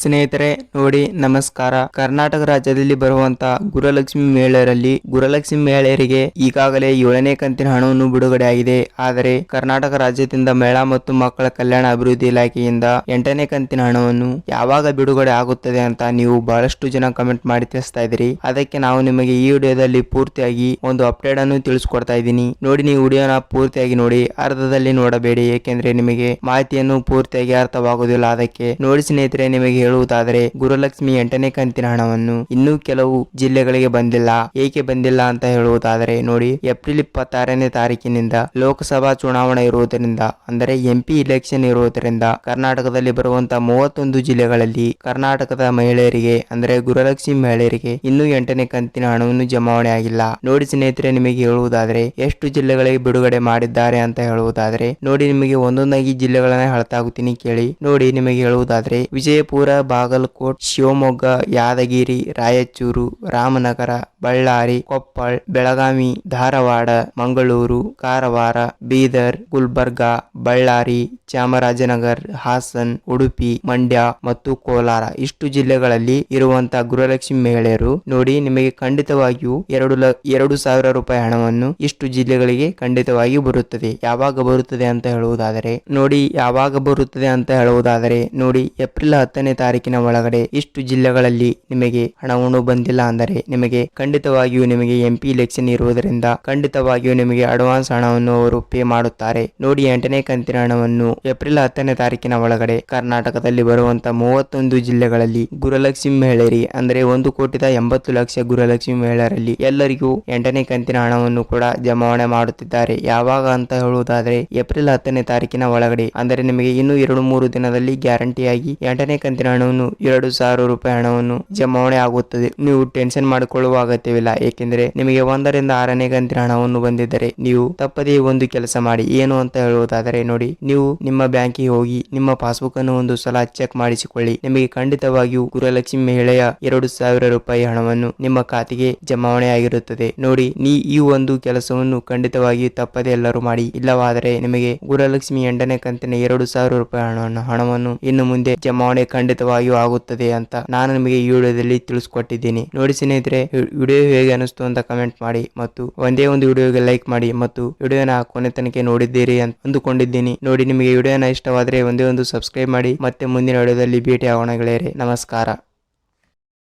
ಸ್ನೇಹಿತರೆ, ನೋಡಿ, ನಮಸ್ಕಾರ. ಕರ್ನಾಟಕ ರಾಜ್ಯದಲ್ಲಿ ಬರುವಂತಹ ಗುರುಲಕ್ಷ್ಮಿ ಮೇಳರಲ್ಲಿ ಗುರುಲಕ್ಷ್ಮಿ ಮಹಿಳೆಯರಿಗೆ ಈಗಾಗಲೇ ಏಳನೇ ಕಂತಿನ ಹಣವನ್ನು ಬಿಡುಗಡೆ ಆಗಿದೆ. ಆದರೆ, ಕರ್ನಾಟಕ ರಾಜ್ಯದಿಂದ ಮಹಿಳಾ ಮತ್ತು ಮಕ್ಕಳ ಕಲ್ಯಾಣ ಅಭಿವೃದ್ಧಿ ಇಲಾಖೆಯಿಂದ ಎಂಟನೇ ಕಂತಿನ ಹಣವನ್ನು ಯಾವಾಗ ಬಿಡುಗಡೆ ಆಗುತ್ತದೆ ಅಂತ ನೀವು ಬಹಳಷ್ಟು ಜನ ಕಮೆಂಟ್ ಮಾಡಿ ತಿಳಿಸ್ತಾ ಇದ್ದೀರಿ. ಅದಕ್ಕೆ ನಾವು ನಿಮಗೆ ಈ ವಿಡಿಯೋದಲ್ಲಿ ಪೂರ್ತಿಯಾಗಿ ಒಂದು ಅಪ್ಡೇಟ್ ಅನ್ನು ತಿಳಿಸ್ಕೊಡ್ತಾ ಇದ್ದೀನಿ. ನೋಡಿ, ನೀವು ವಿಡಿಯೋನ ಪೂರ್ತಿಯಾಗಿ ನೋಡಿ, ಅರ್ಧದಲ್ಲಿ ನೋಡಬೇಡಿ. ಏಕೆಂದ್ರೆ ನಿಮಗೆ ಮಾಹಿತಿಯನ್ನು ಪೂರ್ತಿಯಾಗಿ ಅರ್ಥವಾಗುವುದಿಲ್ಲ. ಅದಕ್ಕೆ ನೋಡಿ ಸ್ನೇಹಿತರೆ, ನಿಮಗೆ ಹೇಳುವುದಾದರೆ ಗುರುಲಕ್ಷ್ಮಿ ಎಂಟನೇ ಕಂತಿನ ಹಣವನ್ನು ಇನ್ನೂ ಕೆಲವು ಜಿಲ್ಲೆಗಳಿಗೆ ಬಂದಿಲ್ಲ. ಏಕೆ ಬಂದಿಲ್ಲ ಅಂತ ಹೇಳುವುದಾದರೆ ನೋಡಿ, ಏಪ್ರಿಲ್ ಇಪ್ಪತ್ತಾರನೇ ತಾರೀಕಿನಿಂದ ಲೋಕಸಭಾ ಚುನಾವಣೆ ಇರುವುದರಿಂದ, ಅಂದರೆ ಎಂಪಿ ಇಲೆಕ್ಷನ್ ಇರುವುದರಿಂದ ಕರ್ನಾಟಕದಲ್ಲಿ ಬರುವಂತಹ ಮೂವತ್ತೊಂದು ಜಿಲ್ಲೆಗಳಲ್ಲಿ ಕರ್ನಾಟಕದ ಮಹಿಳೆಯರಿಗೆ, ಅಂದರೆ ಗುರುಲಕ್ಷ್ಮಿ ಮಹಿಳೆಯರಿಗೆ ಇನ್ನೂ ಎಂಟನೇ ಕಂತಿನ ಹಣವನ್ನು ಜಮಾವಣೆ ಆಗಿಲ್ಲ. ನೋಡಿ ಸ್ನೇಹಿತರೆ, ನಿಮಗೆ ಹೇಳುವುದಾದರೆ ಎಷ್ಟು ಜಿಲ್ಲೆಗಳಿಗೆ ಬಿಡುಗಡೆ ಮಾಡಿದ್ದಾರೆ ಅಂತ ಹೇಳುವುದಾದರೆ ನೋಡಿ, ನಿಮಗೆ ಒಂದೊಂದಾಗಿ ಜಿಲ್ಲೆಗಳನ್ನ ಹೇಳ್ತಾಗುತ್ತೀನಿ ಕೇಳಿ. ನೋಡಿ, ನಿಮಗೆ ಹೇಳುವುದಾದರೆ ವಿಜಯಪುರ ಬಾಗಲಕೋಟ್, ಶಿವಮೊಗ್ಗ, ಯಾದಗಿರಿ, ರಾಯಚೂರು, ರಾಮನಗರ, ಬಳ್ಳಾರಿ, ಕೊಪ್ಪಳ, ಬೆಳಗಾವಿ, ಧಾರವಾಡ, ಮಂಗಳೂರು, ಕಾರವಾರ, ಬೀದರ್, ಗುಲ್ಬರ್ಗಾ, ಬಳ್ಳಾರಿ, ಚಾಮರಾಜನಗರ್, ಹಾಸನ್, ಉಡುಪಿ, ಮಂಡ್ಯ ಮತ್ತು ಕೋಲಾರ. ಇಷ್ಟು ಜಿಲ್ಲೆಗಳಲ್ಲಿ ಇರುವಂತಹ ಗೃಹಲಕ್ಷ್ಮಿ ಮಹಿಳೆಯರು ನೋಡಿ ನಿಮಗೆ ಖಂಡಿತವಾಗಿಯೂ ಎರಡು ಲ, ಎರಡು ಸಾವಿರ ರೂಪಾಯಿ ಹಣವನ್ನು ಇಷ್ಟು ಜಿಲ್ಲೆಗಳಿಗೆ ಖಂಡಿತವಾಗಿ ಬರುತ್ತದೆ. ಯಾವಾಗ ಬರುತ್ತದೆ ಅಂತ ಹೇಳುವುದಾದರೆ, ನೋಡಿ ಯಾವಾಗ ಬರುತ್ತದೆ ಅಂತ ಹೇಳುವುದಾದರೆ, ನೋಡಿ ಏಪ್ರಿಲ್ ಹತ್ತನೇ ತಾರೀಕಿನ ಒಳಗಡೆ ಇಷ್ಟು ಜಿಲ್ಲೆಗಳಲ್ಲಿ ನಿಮಗೆ ಹಣವನ್ನು ಬಂದಿಲ್ಲ ಅಂದರೆ ನಿಮಗೆ ಖಂಡಿತವಾಗಿಯೂ ನಿಮಗೆ ಎಂಪಿ ಇಲೆಕ್ಷನ್ ಇರುವುದರಿಂದ ಖಂಡಿತವಾಗಿಯೂ ನಿಮಗೆ ಅಡ್ವಾನ್ಸ್ ಹಣವನ್ನು ಅವರು ಪೇ ಮಾಡುತ್ತಾರೆ. ನೋಡಿ ಎಂಟನೇ ಕಂತಿನ ಹಣವನ್ನು ಏಪ್ರಿಲ್ ಹತ್ತನೇ ತಾರೀಕಿನ ಒಳಗಡೆ ಕರ್ನಾಟಕದಲ್ಲಿ ಬರುವಂತ ಮೂವತ್ತೊಂದು ಜಿಲ್ಲೆಗಳಲ್ಲಿ ಗುರುಲಕ್ಷ್ಮಿ ಮಹಿಳೆಯರಿ ಅಂದರೆ ಒಂದು ಕೋಟಿದ ಎಂಬತ್ತು ಲಕ್ಷ ಗುರುಲಕ್ಷ್ಮಿ ಮಹಿಳೆಯರಲ್ಲಿ ಎಲ್ಲರಿಗೂ ಎಂಟನೇ ಕಂತಿನ ಹಣವನ್ನು ಕೂಡ ಜಮಾವಣೆ ಮಾಡುತ್ತಿದ್ದಾರೆ. ಯಾವಾಗ ಅಂತ ಹೇಳುವುದಾದರೆ ಏಪ್ರಿಲ್ ಹತ್ತನೇ ತಾರೀಕಿನ ಒಳಗಡೆ. ಅಂದರೆ ನಿಮಗೆ ಇನ್ನು ಎರಡು ಮೂರು ದಿನದಲ್ಲಿ ಗ್ಯಾರಂಟಿಯಾಗಿ ಎಂಟನೇ ಕಂತಿನ ಹಣವನ್ನು, ಎರಡು ಸಾವಿರ ರೂಪಾಯಿ ಹಣವನ್ನು ಜಮಾವಣೆ ಆಗುತ್ತದೆ. ನೀವು ಟೆನ್ಷನ್ ಮಾಡಿಕೊಳ್ಳುವ ಅಗತ್ಯವಿಲ್ಲ. ಏಕೆಂದರೆ ನಿಮಗೆ ಒಂದರಿಂದ ಆರನೇ ಕಂತಿನ ಹಣವನ್ನು ಬಂದಿದ್ದರೆ ನೀವು ತಪ್ಪದೇ ಒಂದು ಕೆಲಸ ಮಾಡಿ. ಏನು ಅಂತ ಹೇಳುವುದಾದರೆ ನೋಡಿ, ನೀವು ನಿಮ್ಮ ಬ್ಯಾಂಕಿಗೆ ಹೋಗಿ ನಿಮ್ಮ ಪಾಸ್ಬುಕ್ ಅನ್ನು ಒಂದು ಸಲ ಚೆಕ್ ಮಾಡಿಸಿಕೊಳ್ಳಿ. ನಿಮಗೆ ಖಂಡಿತವಾಗಿಯೂ ಗುರುಲಕ್ಷ್ಮಿ ಮಹಿಳೆಯ ಎರಡು ಸಾವಿರ ರೂಪಾಯಿ ಹಣವನ್ನು ನಿಮ್ಮ ಖಾತೆಗೆ ಜಮಾವಣೆ ಆಗಿರುತ್ತದೆ. ನೋಡಿ, ನೀ ಈ ಒಂದು ಕೆಲಸವನ್ನು ಖಂಡಿತವಾಗಿ ತಪ್ಪದೆ ಎಲ್ಲರೂ ಮಾಡಿ. ಇಲ್ಲವಾದರೆ ನಿಮಗೆ ಗುರುಲಕ್ಷ್ಮಿ ಎಂಟನೇ ಕಂತಿನ ಎರಡು ಸಾವಿರ ರೂಪಾಯಿ ಹಣವನ್ನು ಹಣವನ್ನು ಇನ್ನು ಮುಂದೆ ಜಮಾವಣೆ ಖಂಡಿತವಾಗಿಯೂ ಆಗುತ್ತದೆ ಅಂತ ನಾನು ನಿಮಗೆ ಈ ವಿಡಿಯೋದಲ್ಲಿ ತಿಳಿಸ್ಕೊಟ್ಟಿದ್ದೀನಿ. ನೋಡಿ ಸ್ನೇಹಿತರೆ ವಿಡಿಯೋ ಹೇಗೆ ಅನಿಸ್ತು ಅಂತ ಕಮೆಂಟ್ ಮಾಡಿ ಮತ್ತು ಒಂದೇ ಒಂದು ವಿಡಿಯೋಗೆ ಲೈಕ್ ಮಾಡಿ ಮತ್ತು ವಿಡಿಯೋನ ಕೊನೆ ತನಕ ನೋಡಿದ್ದೀರಿ ಅಂತ ಅಂದುಕೊಂಡಿದ್ದೀನಿ. ನೋಡಿ, ನಿಮಗೆ ವಿಡಿಯೋನ ಇಷ್ಟವಾದರೆ ಒಂದೇ ಒಂದು ಸಬ್ಸ್ಕ್ರೈಬ್ ಮಾಡಿ. ಮತ್ತೆ ಮುಂದಿನ ವಿಡಿಯೋದಲ್ಲಿ ಭೇಟಿ ಆಗೋಣ ಗೆಳೆಯರೆ. ನಮಸ್ಕಾರ.